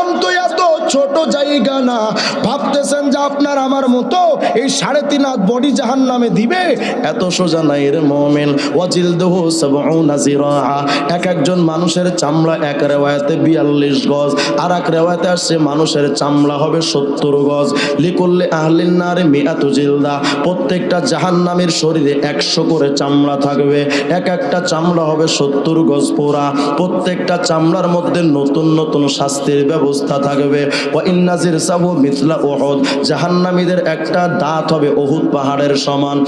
জাহান্নাম তো এত ছোট জায়গা না। ভাবতেছেন যে আপনার আমার মতো এই সাড়ে তিন হাত বডি জাহান নামে দিবে? এত সোজা নাই রে মোমেন। ওয়াজিল দেহ এক একজন মানুষের চামড়া এক রেওয়ায়তে বিয়াল্লিশ গজ। আর এক রেওয়ায়তে আসছে মানুষের চামড়া হবে সত্তর গজ। লিকুল্লে আহলিন নারে মিয়াতু জিলদা। প্রত্যেকটা জাহান্নামের শরীরে একশো করে চামড়া থাকবে। এক একটা চামড়া হবে সত্তর গজ পোড়া। প্রত্যেকটা চামড়ার মধ্যে নতুন নতুন শাস্তির ব্যবস্থা থাকবে। জাহান্নামীদের একটা দাঁত হবে পাহাড়ের সমান।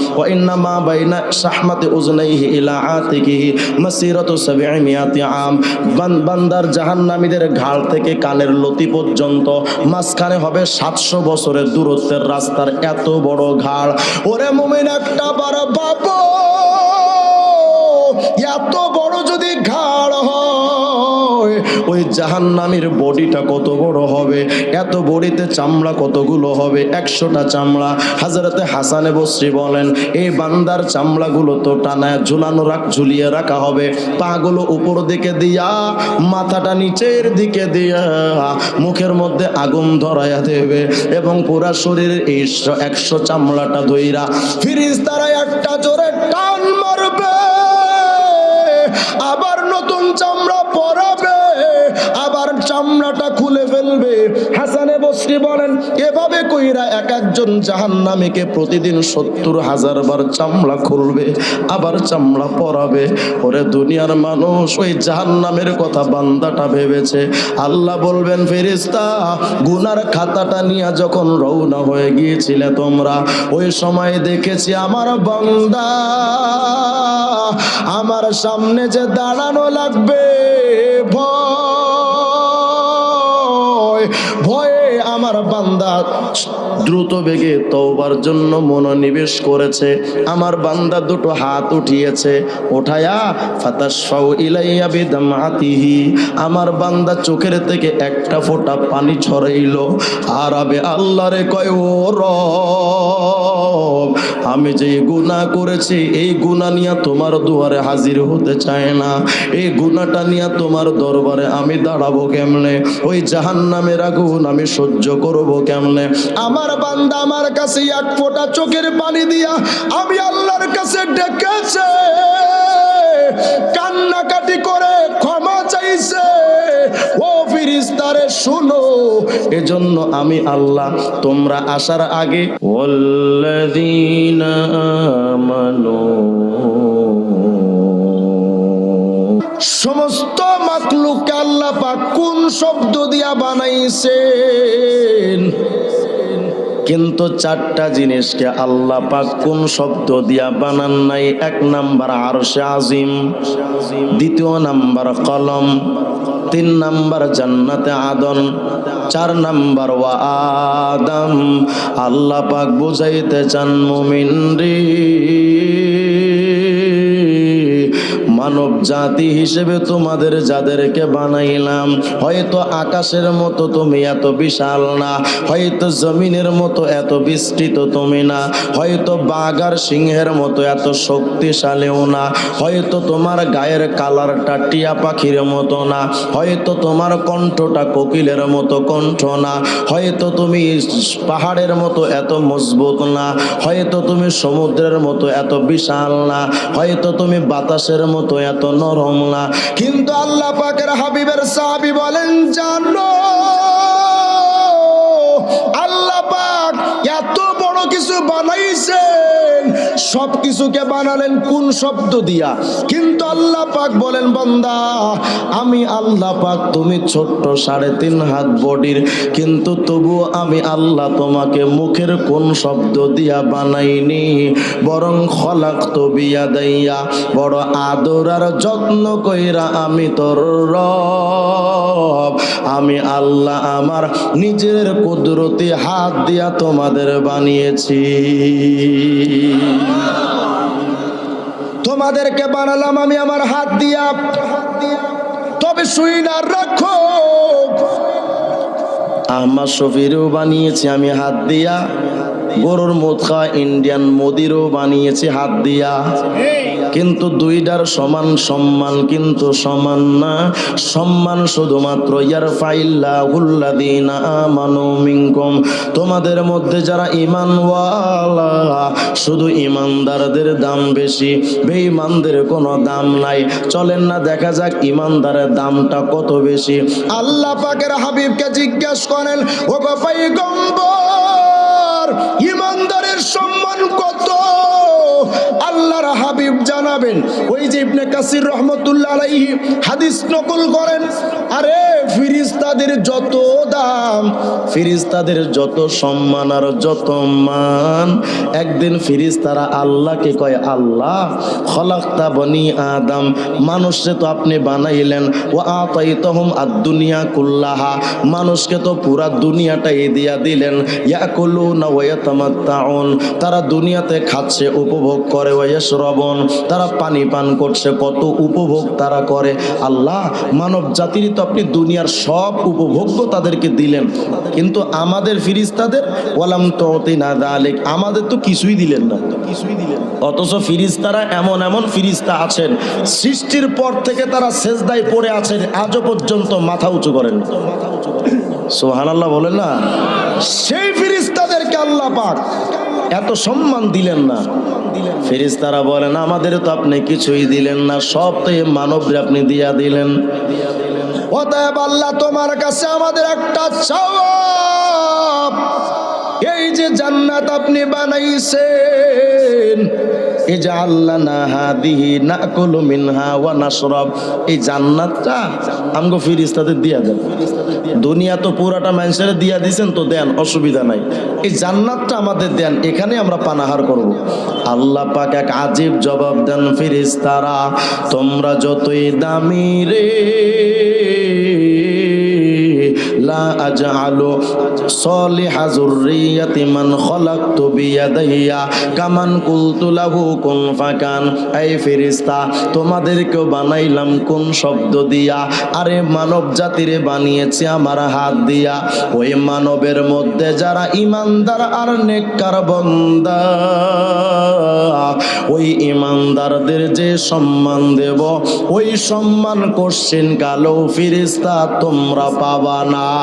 লতি পর্যন্ত মাঝখানে হবে সাতশো বছরের দূরত্বের রাস্তার এত বড় ঘাড়। ওরে একটা বার বাবু, এত বড় যদি ঘাড় ওই জাহান্নামীর বডিটা কত বড় হবে? এত বডিতে চামড়া কতগুলো হবে? একশোটা চামড়া। হাজরতে হাসানে বসরি বলেন, এই বান্দার চামড়াগুলো তো টানায় ঝুলানো রাখ, ঝুলিয়ে রাখা হবে। পাগুলো উপর দিকে দিয়া, মাথাটা নিচের দিকে দিয়া, মুখের মধ্যে আগুন ধরাইয়া দেবে এবং পুরা শরীরের এই একশো চামড়াটা ধইরা ফিরিস তারা একটা জোরে টান মারবে। বসরি বলেন, এভাবে কইরা এক একজন জাহান্নামীকে প্রতিদিন সত্তর হাজার বার চামড়া খুলবে, আবার চামড়া পরাবে। ওরে দুনিয়ার মানুষ ওই জাহান্নামের কথা বান্দাটা ভেবেছে। আল্লাহ বলবেন ফেরিস্তা গুনার খাতাটা নিয়ে যখন রওনা হয়ে গিয়েছিলে তোমরা, ওই সময় দেখেছি আমার বান্দা, আমার সামনে যে দাঁড়ানো লাগবে, ভয়ে আমার বান্দা দ্রুত বেগে তওবার জন্য মনোনিবেশ করেছে। আমার বান্দা দুটো হাত উঠিয়েছে। ওঠায়া আমার বান্দা চোখের থেকে একটা ফোঁটা পানি ছড়াইলো। আর আবে ও রব, আমি যে গুনাহ করেছি, এই গুনাহ নিয়ে তোমার দুয়ারে হাজির হতে চায় না। এই গুনাহটা নিয়ে তোমার দরবারে আমি দাঁড়াবো কেমনে? ওই জাহান্নামের আগুন আমি সহ্য করব কেমনে? আমার বান্দা আমার কাছে এক ফোঁটা চোখের পানি দিয়া আমি আল্লাহর কাছে ডেকেছে। কান্নাকাটি করে ক্ষমা চাইছে। ও ফিরিস্তারে, শুনো, এজন্য আমি আল্লাহ, তোমরা আসার আগে, ওয়াল্লাযীনা আমানু, সমস্ত মাকলুককে আল্লাহ পাক কোন শব্দ দিয়া বানাইছেন কিন্তু চারটা জিনিসকে আল্লাহ পাক কোন শব্দ দিয়া বানান নাই? এক নাম্বার আরশে আজিম, দ্বিতীয় নাম্বার কলম, তিন নাম্বার জান্নাতে আদন, চার নাম্বার ওয়া আদম। আল্লাহ পাক বুঝাইতে চান মুমিন রে মানব জাতি হিসেবে তোমাদের যাদেরকে বানাইলাম, হয়তো আকাশের মতো তুমি এত বিশাল না, হয়তো জমিনের মতো এত বিস্তৃত তুমি না, হয়তো বাগার সিংহের মতো এত শক্তিশালীও না, হয়তো তোমার গায়ের কালারটা টিয়া পাখির মতো না, হয়তো তোমার কণ্ঠটা কোকিলের মতো কণ্ঠ না, হয়তো তুমি পাহাড়ের মতো এত মজবুত না, হয়তো তুমি সমুদ্রের মতো এত বিশাল না, হয়তো তুমি বাতাসের মতো এত নরম না। কিন্তু আল্লাহ পাকের হাবিবের সাহাবি বলেন জানো সব কিছুকে বানালেন কোন শব্দ দিয়া? কিন্তু আল্লাহ পাক বলেন, বান্দা, আমি আল্লাহ পাক তুমি ছোট্ট সাড়ে তিন হাত বডির, কিন্তু তবু আমি আল্লাহ তোমাকে মুখের কোন শব্দ দিয়া বানাইনি। বরং খলাক তো বিয়া দাইয়া বড় আদর আর যত্ন কইরা আমি তোর রব। আমি আল্লাহ আমার নিজের কুদরতি হাত দিয়া তোমাদের বানিয়েছি। তোমাদেরকে বানালাম আমি আমার হাত দিয়া। তবে শুই না, রাখো। আমার শফিরও বানিয়েছি আমি হাত দিয়া। গরুর খাওয়া ইন্ডিয়ান মোদিরও বানিয়েছে হাত দিয়া। কিন্তু দুইটার সমান সম্মান, কিন্তু সমান না। সম্মান শুধুমাত্র ইয়ার ফাইল্লা হুল্লাদিনা আমানু তোমাদের মধ্যে যারা ইমানওয়ালা শুধু ইমানদারদের দাম বেশি। বেঈমানদের কোনো দাম নাই। চলেন না, দেখা যাক ইমানদারের দামটা কত বেশি। আল্লাহ পাকের হাবিবকে জিজ্ঞেস করেন ও গো পয়গম্বর ইমানদারের সম্মান কত? আল্লাহর হাবিব জানাবেন। ওই যে ইবনে কাসির রহমতুল্লাহ আলাইহি হাদিস নকল করেন, আরে ফিরিস্তাদের যত দাম, ফিরিস্তাদের যত সম্মান আর যত মান, একদিন ফিরিস্তারা আল্লাহকে কয়, আল্লাহ, খলাক্তা বনি আদম, মানুষকে তো আপনি বানাইলেন ও আতাইতহুম আদ-দুনিয়া কুল্লাহা, মানুষকে তো পুরা দুনিয়াটাই দিয়া দিলেন, ইয়াকুলুনা ওয়া ইয়াতামাত্তাউন, তারা দুনিয়াতে খাচ্ছে, উপভোগ করে ইয়াশরাবুন তারা পানি পান করছে, কত উপভোগ তারা করে। আল্লাহ মানব জাতির তো আপনি দুনিয়ার সব উপভোগ্য তাদেরকে দিলেন, কিন্তু আমাদের ফিরিস্তাদের, ওয়ালাম তুতিনা যালিক আমাদের তো কিছুই দিলেন না। কিছুই দিলেন অথচ ফিরিস্তারা এমন এমন ফিরিস্তা আছেন, সৃষ্টির পর থেকে তারা সেজদায় পড়ে আছেন, আজও পর্যন্ত মাথা উঁচু করেন। সোহানাল্লাহ বলেন না? সেই ফিরিস্তাদেরকে আল্লাহ পাক এত সম্মান দিলেন না। ফেরিস তারা বলেন আমাদের তো আপনি কিছুই দিলেন না, সব তো এই মানবরে আপনি দিয়া দিলেন। অতএব আল্লাহ তোমার কাছে আমাদের একটা চাওয়াব এই যে জান্নাত আপনি বানাইছেন, এই যে আল্লাহ না হাদিহি না কলু মিনহা ওয়া নাশরাব এই জান্নাতটা আমগো ফিরিস্তাদের দিয়া দেন। দুনিয়া তো পুরাটা মানুষের দিয়া দিছেন তো দেন, অসুবিধা নাই। এই জান্নাতটা আমাদের দেন, এখানে আমরা পানাহার করব। আল্লাহ পাক এক আজীব জবাব দেন ফিরিস্তারা তোমরা যতই দামি রে। মান কামান বানাইলাম কোন শব্দ দিয়া। আরে মানব জাতিরে বানিয়েছি আমার হাত দিয়া। ওই মানবের মধ্যে যারা ইমানদার আর নেককার বন্দা, ওই ইমানদারদের যে সম্মান দেব, ওই সম্মান কোশ্চিন কালো ফিরিস্তা তোমরা পাবা না।